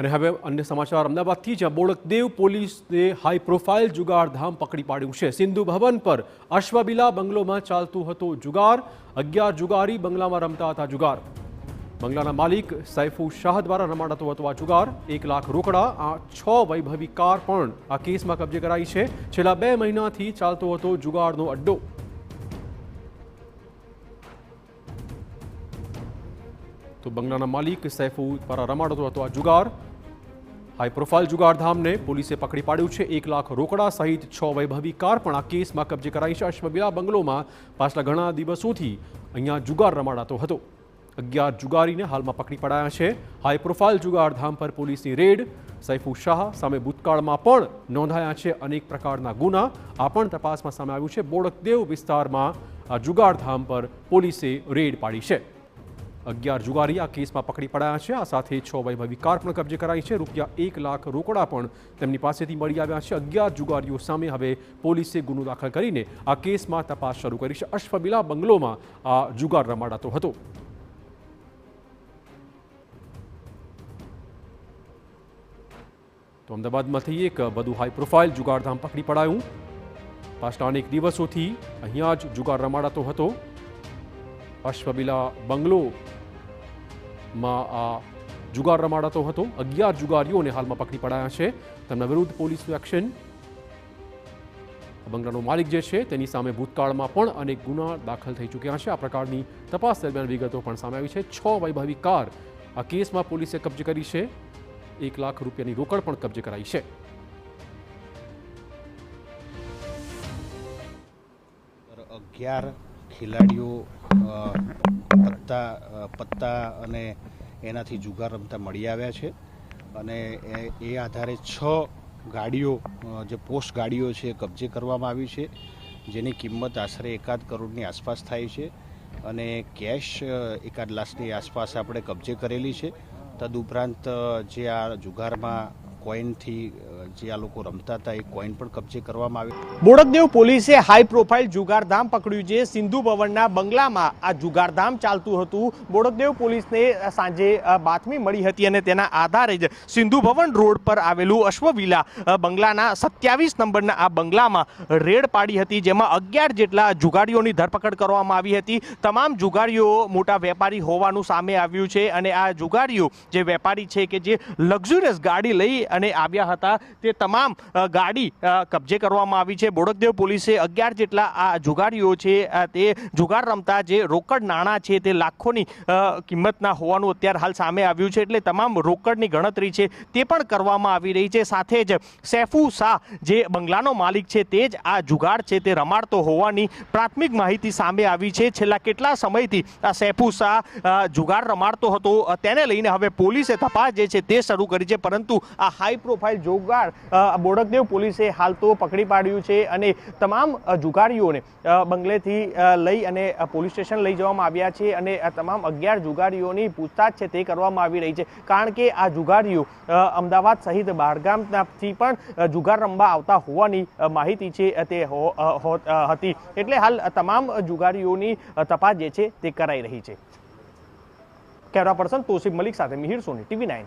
અને હવે અન્ય સમાચાર. અમદાવાદથી જ્યાં બોડકદેવ પોલીસને હાઈ પ્રોફાઇલ જુગાર ધામ પકડી પાડ્યું છે. સિંધુ ભવન પર અશ્વબિલા બંગલોમાં ચાલતું હતો જુગાર. અગિયાર જુગારી બંગલામાં રમતા હતા જુગાર. બંગલાના માલિક સૈફુ શાહ દ્વારા રમાડાતો હતો આ જુગાર. એક લાખ રોકડા, આ છ વૈભવી કાર પણ આ કેસમાં કબજે કરાઈ છે. છેલ્લા બે મહિનાથી ચાલતો હતો જુગારનો અડ્ડો. તો બંગલાના માલિક સૈફુ દ્વારા રમાડતો હતો આ જુગાર. હાઈ પ્રોફાઇલ જુગારધામને પોલીસે પકડી પાડ્યું છે. એક લાખ રોકડા સહિત છ વૈભવી કાર પણ આ કેસમાં કબજે કરાઈ છે. અશ્વબિલા બંગલોમાં પાછલા ઘણા દિવસોથી અહીંયા જુગાર રમાડાતો હતો. અગિયાર જુગારીને હાલમાં પકડી પડાયા છે. હાઈ પ્રોફાઇલ જુગારધામ પર પોલીસની રેડ, સૈફુ શાહ સામે ભૂતકાળમાં પણ નોંધાયા છે. અનેક પ્રકારના ગુના આ પણ તપાસમાં સામે આવ્યું છે. બોડકદેવ વિસ્તારમાં આ જુગારધામ પર પોલીસે રેડ પાડી છે. અગિયાર જુગારી આ કેસમાં પકડી પડાયા છે. આ સાથે છ વૈભવી કાર પણ કબજે કરાઈ છે. રૂપિયા એક લાખ રોકડા પણ તેમની પાસેથી મળી આવ્યા છે. અગિયાર જુગારીઓ સામે હવે પોલીસે ગુનો દાખલ કરીને આ કેસમાં તપાસ શરૂ કરી છે. અશ્વબિલા બંગલોમાં આ જુગાર રમાડાતો હતો. તો અમદાવાદમાંથી એક વધુ હાઈ પ્રોફાઇલ જુગારધામ પકડી પડાયું. પાછલા અનેક દિવસોથી અહીંયા જ જુગાર રમાડાતો હતો. અશ્વબિલા બંગલોમાં આ જુગાર રમાડાતો હતો. અગિયાર જુગારીઓને હાલમાં પકડી પડાયા છે. તેમના વિરુદ્ધ પોલીસનું એક્શન. બંગલાનો માલિક જે છે તેની સામે ભૂતકાળમાં પણ અનેક ગુના દાખલ થઈ ચૂક્યા છે. આ પ્રકારની તપાસ દરમિયાન વિગતો પણ સામે આવી છે. છ વૈભવી કાર આ કેસમાં પોલીસે કબજે કરી છે. એક લાખ રૂપિયાની રોકડ પણ કબજે કરાઈ છે. અગિયાર ખેલાડીઓ પત્તા પત્તા અને એનાથી જુગાર રમતા મળી આવ્યા છે. અને એ આધારે છ ગાડીઓ જે પોસ્ટ ગાડીઓ છે કબજે કરવામાં આવી છે, જેની કિંમત આશરે એકાદ કરોડની આસપાસ થાય છે. અને કેશ એકાદ લાખની આસપાસ આપણે કબજે કરેલી છે. તદુપરાંત જે આ જુગારમાં કોઈનથી જે આ લોકો રમતા હતા, એ કોઈન પણ કબજે કરવામાં આવી બોડકદેવ પોલીસે હાઈ પ્રોફાઇલ જુગારધામ પકડ્યું છે. સિંધુ ભવનના બંગલામાં આ જુગારધામ ચાલતું હતું. બોડકદેવ પોલીસને સાંજે બાતમી મળી હતી અને તેના આધારે જ સિંધુ ભવન રોડ પર આવેલું અશ્વવિલા બંગલાના સત્યાવીસ નંબરના આ બંગલામાં રેડ પાડી હતી, જેમાં અગિયાર જેટલા જુગારીઓની ધરપકડ કરવામાં આવી હતી. તમામ જુગારીઓ મોટા વેપારી હોવાનું સામે આવ્યું છે અને આ જુગારીઓ જે વેપારી છે કે જે લક્ઝુરિયસ ગાડી લઈ અને આવ્યા હતા, તે તમામ ગાડી કબજે કરવામાં આવી છે. બોડકદેવ પોલીસે અગિયાર જેટલા આ જુગારીઓ છે તે જુગાર રમતા જે રોકડ નાણાં છે તે લાખોની કિંમતના હોવાનું અત્યારે હાલ સામે આવ્યું છે. એટલે તમામ રોકડની ગણતરી છે તે પણ કરવામાં આવી રહી છે. સાથે જ સૈફુ શાહ જે બંગલાનો માલિક છે તે જ આ જુગાર છે તે રમાડતો હોવાની પ્રાથમિક માહિતી સામે આવી છે. છેલ્લા કેટલા સમયથી આ સૈફુ શાહ જુગાડ રમાડતો હતો તેને લઈને હવે પોલીસે તપાસ જે છે તે શરૂ કરી છે. પરંતુ આ હાઈ પ્રોફાઇલ જુગાર અ, બોડકદેવ પોલીસે હાલ તો પકડી પાડ્યું છે અને તમામ જુગારીઓને બંગલેથી લઈ અને પોલીસ સ્ટેશન લઈ જવામાં આવ્યા છે અને તમામ અગિયાર જુગારીઓની પૂછતાછ છે તે કરવામાં આવી રહી છે. કારણ કે આ જુગારીઓ અમદાવાદ સહિત બહારગામથી પણ જુગાર રમવા આવતા હોવાની માહિતી છે તે હતી. એટલે હાલ તમામ જુગારીઓની તપાસ જે છે તે કરાઈ રહી છે. કેમેરા પર્સન તોસિફ મલિક સાથે મિહિર સોની, ટીવી નાઇન.